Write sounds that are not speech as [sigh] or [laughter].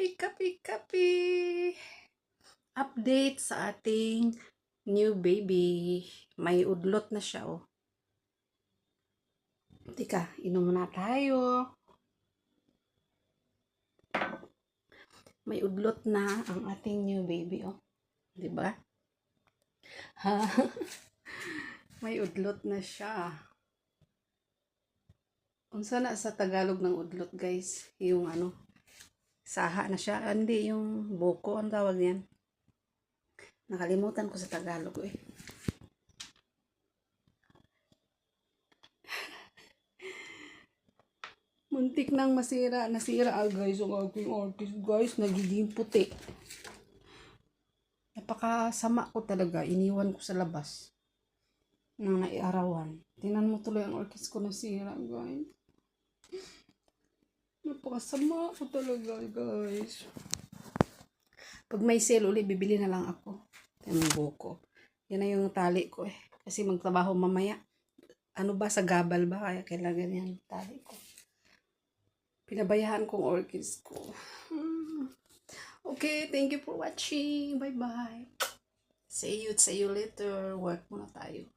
kapi, kapi, kapi. Update sa ating new baby. May udlot na siya, oh. Tika, inom na tayo. May udlot na ang ating new baby, oh. 'Di ba? Ha? [laughs] May udlot na siya. Unsa na sa Tagalog ng udlot, guys? Yung ano, saha na siya. Hindi, yung buko ang tawag niyan. Nakalimutan ko sa Tagalog, eh. [laughs] Muntik nang masira. Nasira, ah, guys, ang aking artist, guys. Nagiging puti. Napakasama ko talaga. Iniwan ko sa labas. Nang naiarawan. Tingnan mo tuloy ang orchids ko nasira, guys. Napakasama ko talaga, guys. Pag may sale ulit, bibili na lang ako. Yung buko. Yan na yung tali ko eh. Kasi magtrabaho mamaya. Ano ba, sa gabal ba? Kaya kailangan yan tali ko. Pinabayaan kong orchids ko. Hmm. Okay, thank you for watching. Bye-bye. See you, see you later. Work muna tayo.